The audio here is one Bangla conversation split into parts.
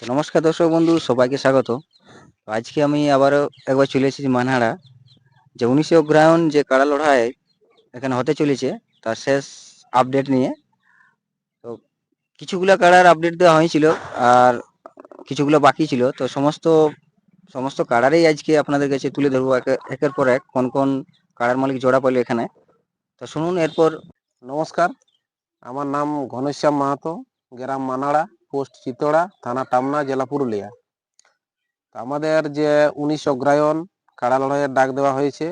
তো নমস্কার দর্শক বন্ধু, সবাইকে স্বাগত। তো আজকে আমি আবারও একবার চলে এসেছি মানহারা যে উনিশে অগ্রায়ণ যে কাড়া লড়াই এখানে হতে চলেছে, তার শেষ আপডেট নিয়ে। তো কিছুগুলা কাড়ার আপডেট দেওয়া হয়েছিল আর কিছুগুলো বাকি ছিল। তো সমস্ত সমস্ত কাড়ারই আজকে আপনাদের কাছে তুলে ধরবো একে- একের পর এক কোন কোন কাড়ার মালিক জোড়া পাইলো এখানে। তো শুনুন এরপর, নমস্কার। আমার নাম ঘনশ্যাম মাহাতো, গ্রাম মানাড়া পোস্ট চিতড়া থানা টামনা জেলা পুরুলিয়া। আমাদের যে উনিশ অগ্রায়ণ কাড়া লড়াইয়ের ডাক দেওয়া হয়েছে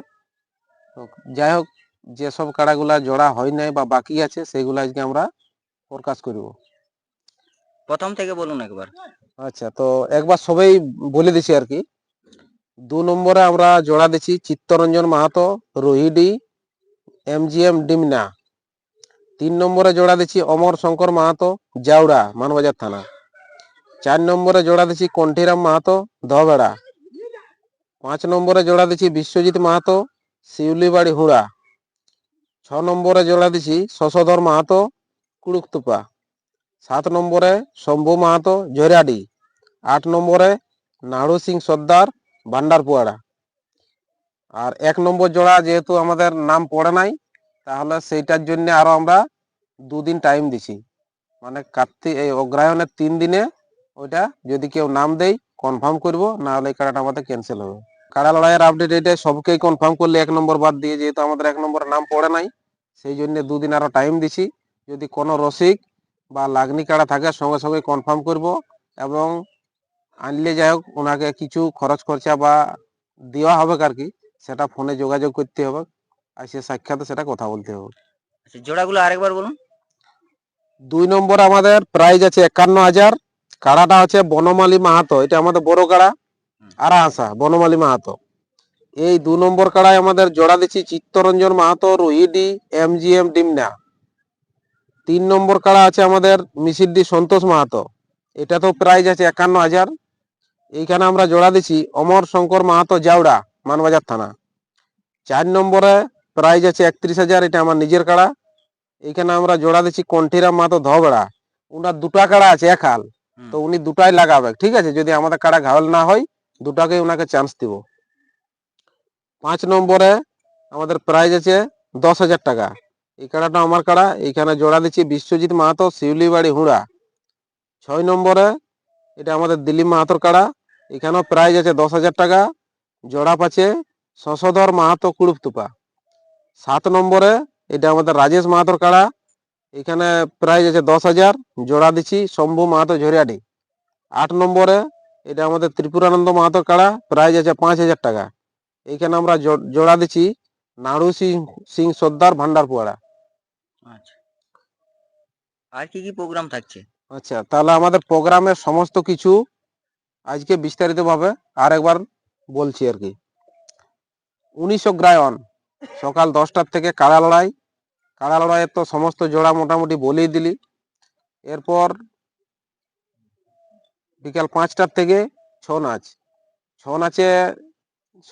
যাই হোক যেসব কাড়াগুলা জোড়া হয় নাই বা বাকি আছে সেগুলো আজকে আমরা প্রকাশ করব। প্রথম থেকে বলুন একবার। আচ্ছা তো একবার সবাই বলে দিছি আর কি। দু নম্বরে আমরা জোড়া দিচ্ছি চিত্তরঞ্জন মাহাতো রোহিডি এমজিএম ডিমনা। তিন নম্বরে জোড়া দিচ্ছি অমর শঙ্কর মাহাতো, জাউড়া, মানবাজার থানা। চার নম্বরে জোড়া দিচ্ছি কণ্ঠিরাম মাহাতো, ধবেড়া। পাঁচ নম্বরে জোড়া দিচ্ছি বিশ্বজিৎ মাহাতো, শিউলিবাড়ি হুড়া। ছ নম্বরে জোড়া দিচ্ছি শশধর মাহাতো কুড়ুকতুপা সাত নম্বরে শম্ভু মাহাতো ঝরিয়াডি আট নম্বরে নাড়ু সিং সর্দার, ভান্ডারপুয়াড়া। আর এক নম্বর জোড়া যেহেতু আমাদের নাম পড়ে নাই তাহলে সেইটার জন্য আরও আমরা দুদিন টাইম দিছি। মানে কার্তিক এই অগ্রায়ণের তিন দিনে ওইটা যদি কেউ নাম দেয় কনফার্ম করব না হলে এই কাড়াটা আমাদের ক্যান্সেল হবে। কাড়া লড়াইয়ের আপডেট এটা সবকেই কনফার্ম করলে এক নম্বর বাদ দিয়ে যেহেতু আমাদের এক নম্বর নাম পড়ে নাই, সেই জন্য দুদিন আরও টাইম দিছি। যদি কোনো রসিক বা লাগনি কাড়া থাকে, সঙ্গে সঙ্গে কনফার্ম করব এবং আনলে যাই হোক, ওনাকে কিছু খরচ খরচা বা দেওয়া হবে আর কি সেটা ফোনে যোগাযোগ করতে হবে। আর সে সাক্ষাতে সেটা কথা বলতে হবে। আচ্ছা জোড়াগুলো আরেকবার বলুন। দুই নম্বর আমাদের প্রাইজ আছে একান্ন হাজার। কাড়াটা হচ্ছে বনমালী মাহাতো। এটা আমাদের বড় কাড়া। আরাহাসা বনমালী মাহাতো। এই দু নম্বর কাড়ায় আমাদের জোড়া দিচ্ছি চিত্তরঞ্জন মাহাতো রোহিডি এমজিএম ডিমনা। তিন নম্বর কাড়া আছে আমাদের মিসিডি সন্তোষ মাহাতো। এটা তো প্রাইজ আছে একান্ন হাজার। এইখানে আমরা জোড়া দিচ্ছি অমর শঙ্কর মাহাতো জাউড়া মানবাজার থানা। চার নম্বরে প্রাইজ আছে একত্রিশ হাজার এটা আমার নিজের কাড়া। এখানে আমরা জোড়া দিচ্ছি কণ্ঠিরাম মাহাতো ধবড়া। উনার দুটা কাড়া আছে এক হাল। তো উনি দুটাই লাগাবে। ঠিক আছে? যদি আমাদের কাড়া ঘাওয়াল না হয় দুটাকে ওনাকে চান্স দিব। পাঁচ নম্বরে আমাদের প্রাইজ আছে দশ হাজার টাকা। এই কাড়াটা আমার কাড়া। এইখানে জোড়া দিচ্ছি বিশ্বজিৎ মাহাতো শিউলিবাড়ি হুড়া। ছয় নম্বরে এটা আমাদের দিলীপ মাহাতোর কাড়া। এখানেও প্রাইজ আছে দশ হাজার টাকা। জোড়া পাচ্ছে শশধর মাহাতো কুড়ুপতুপা। সাত নম্বরে এটা আমাদের রাজেশ মাহাতোর কাড়া। এখানে প্রাইজ আছে দশ হাজার জোড়া দিচ্ছি শম্ভু মাহাতো ঝরিয়াডি। আট নম্বরে এটা আমাদের ত্রিপুরানন্দ মাহাতোর কাড়া প্রাইজ আছে পাঁচ হাজার টাকা। এইখানে আমরা জোড়া দিচ্ছি নাড়ু সিং সিং সর্দার ভান্ডারপুয়াড়া। আচ্ছা। আর কি কি প্রোগ্রাম থাকছে? আচ্ছা তাহলে আমাদের প্রোগ্রামের সমস্ত কিছু আজকে বিস্তারিতভাবে আর একবার বলছি আর কি। উনিশ অগ্রায়ণ সকাল দশটার থেকে কাড়া লড়াই? কাড়া লড়াইয়ের তো সমস্ত জোড়া মোটামুটি বলেই দিলি। এরপর বিকাল পাঁচটার থেকে ছৌ নাচ। ছৌ নাচে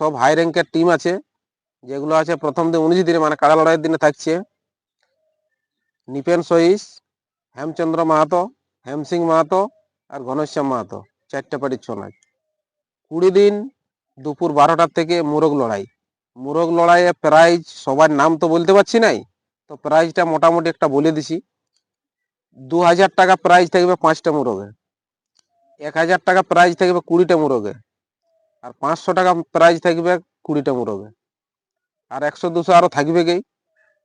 সব হাই র্যাঙ্কের টিম আছে, যেগুলো আছে প্রথম দিন উনিশ দিনে মানে কাড়া লড়াইয়ের দিনে থাকছে। নিপেন সহিস, হেমচন্দ্র মাহাতো, হেমসিং মাহাতো আর ঘনশ্যাম মাহাতো। চারটে পার্টির ছৌ নাচ। কুড়ি দিন দুপুর বারোটার থেকে মোরগ লড়াই। মোরগ লড়াইয়ে প্রাইজ সবার নাম তো বলতে পারছি নাই, তো প্রাইজটা মোটামুটি একটা বলে দিছি। দু হাজার টাকা প্রাইজ থাকবে পাঁচটা মোরগে, এক হাজার টাকা প্রাইজ থাকবে কুড়িটা মোরগে, আর পাঁচশো টাকা প্রাইজ থাকবে কুড়িটা মোরগে। আর একশো দুশো আরও থাকবে গেই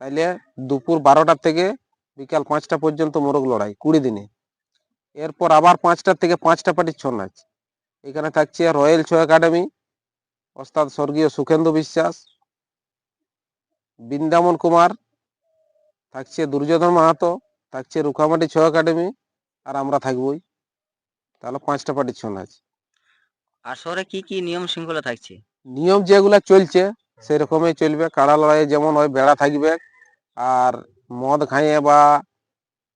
তাইলে দুপুর বারোটার থেকে বিকাল পাঁচটা পর্যন্ত মোরগ লড়াই, কুড়ি দিনে। এরপর আবার পাঁচটার থেকে পাঁচটা পার্টির ছৌ নাচ এখানে থাকছে রয়্যাল ছৌ একাডেমি ওস্তাদ স্বর্গীয় সুখেন্দু বিশ্বাস বৃন্দাবন কুমার থাকছে দুর্যোধন মাহাতো থাকছে রুখামাটি ছ একাডেমি আর আমরা থাকবই। তাহলে পাঁচটা পার্টির ছৌ নাচ আসরে কি কি নিয়ম শৃঙ্খলা থাকছে? নিয়ম যেগুলা চলছে সেরকমই চলবে। কাড়া লড়াইয়ে যেমন হয় বেড়া থাকবে। আর মদ খাইয়ে বা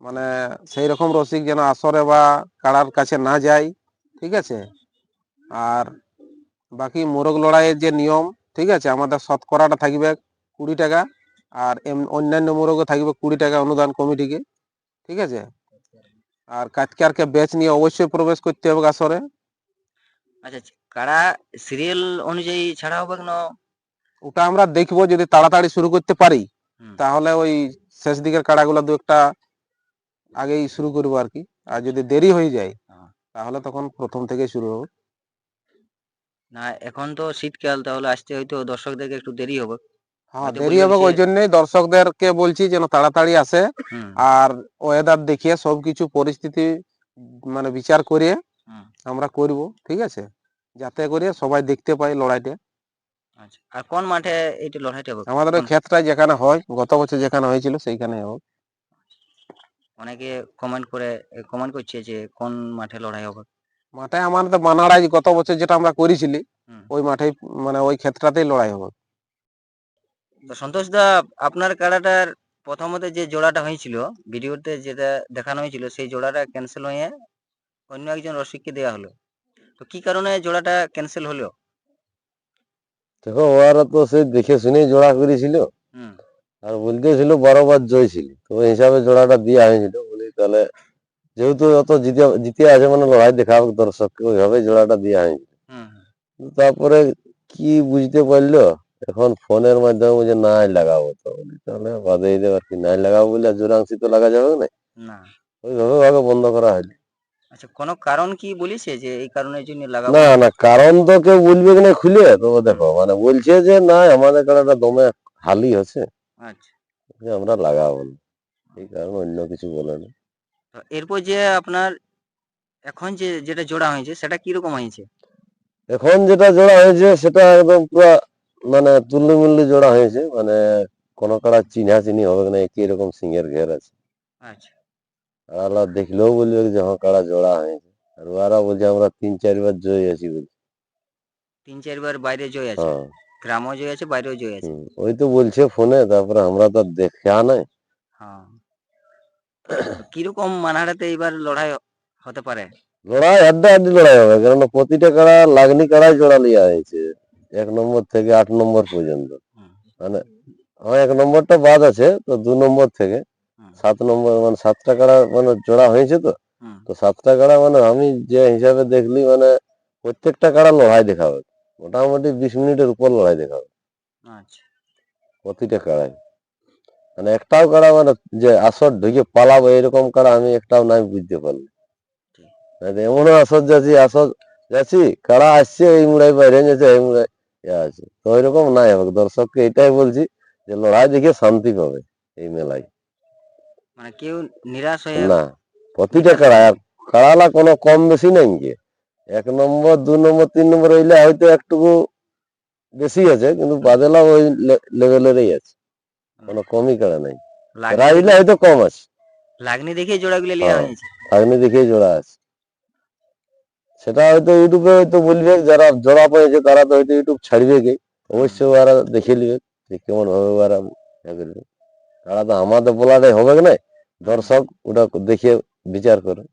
মানে সেই রকম রসিক যেন আসরে বা কাড়ার কাছে না যায় ঠিক আছে? আর বাকি মোরগ লড়াইয়ের যে নিয়ম ঠিক আছে আমাদের শতকরাটা থাকবে কুড়ি টাকা আর অন্যান্য মোরগও থাকবে কুড়ি টাকা অনুদান কমিটিকে ঠিক আছে? আর কাতকারকে ব্যাচ নিয়ে অবশ্যই প্রবেশ করতে হবে আসরে আচ্ছা কাড়া সিরিয়াল অনুযায়ী ছাড়া হবে না? ওটা আমরা দেখব যদি তাড়াতাড়ি শুরু করতে পারি তাহলে ওই শেষ দিকের কাড়াগুলো দু একটা আগেই শুরু করব আর কি। আর যদি দেরি হয়ে যায় হ্যাঁ। তাহলে তখন প্রথম থেকে শুরু হবে। না এখন তো শীতকাল তাহলে আসতে হয়তো দর্শকদেরকে একটু দেরি হবে। হ্যাঁ দেরি হবে ওই জন্যই দর্শকদেরকে বলছি যেন তাড়াতাড়ি আসে আর ওয়েদার দেখিয়ে সবকিছু পরিস্থিতি মানে বিচার করে আমরা করব ঠিক আছে? যাতে করে সবাই দেখতে পায় লড়াইটা। আচ্ছা আর কোন মাঠে এইটা লড়াইটা হবে? আমাদের ওই ক্ষেত্রটা যেখানে হয় গত বছর যেখানে হয়েছিল সেইখানে হবে। অনেকে কমেন্ট করে কমেন্ট করছে যে কোন মাঠে লড়াই হবে। মাঠে আমাদের মানাড়াই গত বছর যেটা আমরা করেছিলি ওই মাঠে মানে ওই ক্ষেত্রটাতেই লড়াই হবে। সন্তোষ দা আপনার কাড়াটার প্রথমত যে জোড়াটা হয়েছিল ভিডিওতে যেটা দেখানো হয়েছিল সেই জোড়াটা ক্যান্সেল হয়ে অন্য একজন রসিককে দেওয়া হলো। তো কি কারণে জোড়াটা ক্যান্সেল হলো? দেখো ওরা তো সে দেখে শুনেই জোড়া করেছিল। হুম। আর বলতেছিল বারোবার জয় ছিল। তো ওই হিসাবে জোড়াটা দেওয়া হয়েছিল বলি তাহলে যেহেতু অত জিতে জিতে আছে মানে লড়াই দেখাবে দর্শককে ওইভাবে জোড়াটা দেওয়া হয়েছিল তারপরে কি বুঝতে পারল? এখন ফোনের মাধ্যমে বলছে নাই লাগাবো তো তাহলে বাদেই দেব আর কি নাই লাগাবো বলে আর তো লাগা যাবে না। ওইভাবে আগে বন্ধ করা হয়নি। আচ্ছা কোনো কারণ কি বলিছে যে এই কারণের জন্য লাগাবো? না না কারণ তো কেউ বলবে কি না খুলে? তো দেখো মানে বলছে যে না আমাদের কাড়াটা দমে হালি হচ্ছে। আচ্ছা। আমরা লাগাবো এই কারণে অন্য কিছু বলে না। তো এরপর যে আপনার এখন যে যেটা জোড়া হয়েছে সেটা কীরকম হয়েছে? এখন যেটা জোড়া হয়েছে সেটা একদম পুরো মানে তুল্লি মুল্লি জোড়া হয়েছে। মানে কোনো কাড়া চিহ্না চিনি হবে না একই রকম সিংহের ঘের আছে। আচ্ছা। আল্লাহ দেখলেও বলবে যে হ্যাঁ কাড়া জোড়া হয়েছে? আর ওরা বলছে আমরা তিন চারবার জয় আছি বলছে তিন চারবার বাইরে জয় আছে? হ্যাঁ। গ্রামও জয় আছে বাইরেও জয় আছে? ওই তো বলছে ফোনে তারপরে আমরা তো দেখা নাই। কীরকম মানহারাতে এবার লড়াই হতে পারে? লড়াই আড্ডা আড্ডি লড়াই হবে কারণ প্রতিটা কাড়া লাগনি কাড়াই জোড়া লিয়া হয়েছে এক নম্বর থেকে আট নম্বর পর্যন্ত। মানে আমার এক নম্বরটা বাদ আছে তো দু নম্বর থেকে। সাত নম্বর মানে সাতটা কাড়া মানে জোড়া হয়েছে তো তো সাতটা কাড়া মানে আমি যে হিসাবে দেখলি মানে প্রত্যেকটা কাড়া লড়াই দেখাবে। মোটামুটি বিশ মিনিটের উপর লড়াই দেখাবে। আচ্ছা। প্রতিটা কাড়াই মানে একটাও কাড়া মানে যে আসর ঢুকে পালাবো এরকম কাড়া আমি একটাও নাই বুঝতে পারলি। ঠিক। মানে এমনও আসর যাচ্ছি আসর যাচ্ছি কারা আসছে এই মুড়াই বাইরে যাচ্ছে এই মুড়াই আছে। তো ওইরকম নাই হবে দর্শককে এটাই বলছি যে লড়াই দেখে শান্তি পাবে এই মেলায়। মানে কেউ নিরাশ হয়ে না প্রতিটা কাড়া আর কাড়ালা কোনো কম বেশি নাই কি এক নম্বর দু নম্বর তিন নম্বর হইলে হয়তো একটুকু বেশি আছে কিন্তু বাদেলা ওই লেভেলেরই আছে। কোনো কমই কাড়া নাই। রাইলে হয়তো কম আছে। লাগনি দেখে জোড়াগুলো লিয়া হ্যাঁ। হয়েছে আগনি দেখেই জোড়া আছে। সেটা হয়তো ইউটিউবে হয়তো বলবে যারা জোড়া পেয়েছে তারা তো হয়তো ইউটিউব ছাড়বে কি? অবশ্যই ওরা দেখে নিবে যে কেমন হবে ওরা ইয়ে করবে। তারা তো আমাদের বলাটাই হবে কি না? দর্শক ওটা দেখে বিচার করে।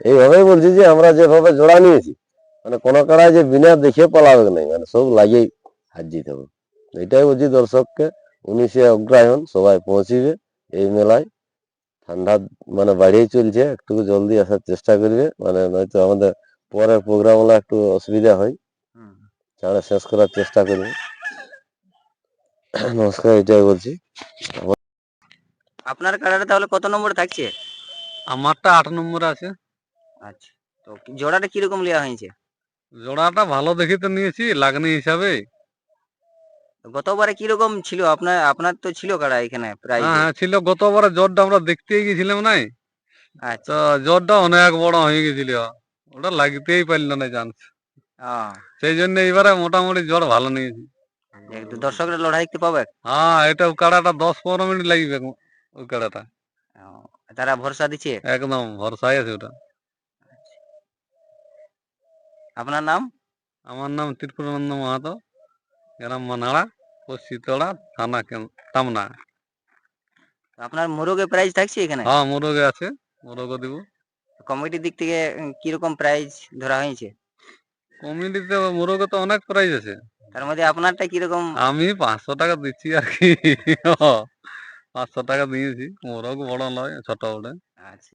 এইভাবেই বলছি যে আমরা যেভাবে জোড়া নিয়েছি মানে কোনো কাড়ায় যে বিনা দেখে পালাবে নাই মানে সব লাগেই হাত জিতে হবে। এটাই বলছি দর্শককে উনিশে অগ্রায়ণ সবাই পৌঁছিবে এই মেলায়। ঠান্ডা মানে বাড়িয়ে চলছে একটু জলদি আসার চেষ্টা করবে মানে নয়তো আমাদের পরের প্রোগ্রাম হলে একটু অসুবিধা হয়। চাঁড়া শেষ করার চেষ্টা করবে। নমস্কার এটাই বলছি। আপনার কাড়াটা তাহলে কত নম্বরে থাকছে? আমারটা আট নম্বর আছে। আচ্ছা তো জোড়াটা কীরকম নেওয়া হয়েছে? জোড়াটা ভালো দেখে তো নিয়েছি লাগনি হিসাবে। গতবারে কীরকম ছিল? আপনার আপনার তো ছিল কাড়া এখানে প্রায় হ্যাঁ ছিল গতবারে জ্বরটা আমরা দেখতে গেছিলাম নাই। আচ্ছা। তো জ্বরটা অনেক বড় হয়ে গেছিল। ওটা লাগতেই পারল না চান্স হ্যাঁ সেই জন্য এবারে মোটামুটি জ্বর ভালো নিয়েছি একটু দর্শকরা লড়াই দেখতে পাবে? হ্যাঁ এটা কাড়াটা দশ পনেরো মিনিট লাগবে ওই কাড়াটা। তারা ভরসা দিচ্ছে? একদম ভরসাই আছে ওটা। আপনার নাম? আমার নাম ত্রিপুরানন্দ মাহাতো গ্রাম মানাড়া। থানা আপনার মোরগে থাকছে এখানে? হ্যাঁ মোরগে আছে মোরগও দিব। কমিটির দিক থেকে কীরকম ধরা হয়েছে? কমিটিতে মোরগে তো অনেক প্রাইজ আছে। তার মধ্যে আপনারটা কীরকম? আমি পাঁচশো টাকা দিচ্ছি আর কি। পাঁচশো টাকা দিয়েছি মোরগ বড় নয় ছোট বড় আচ্ছা।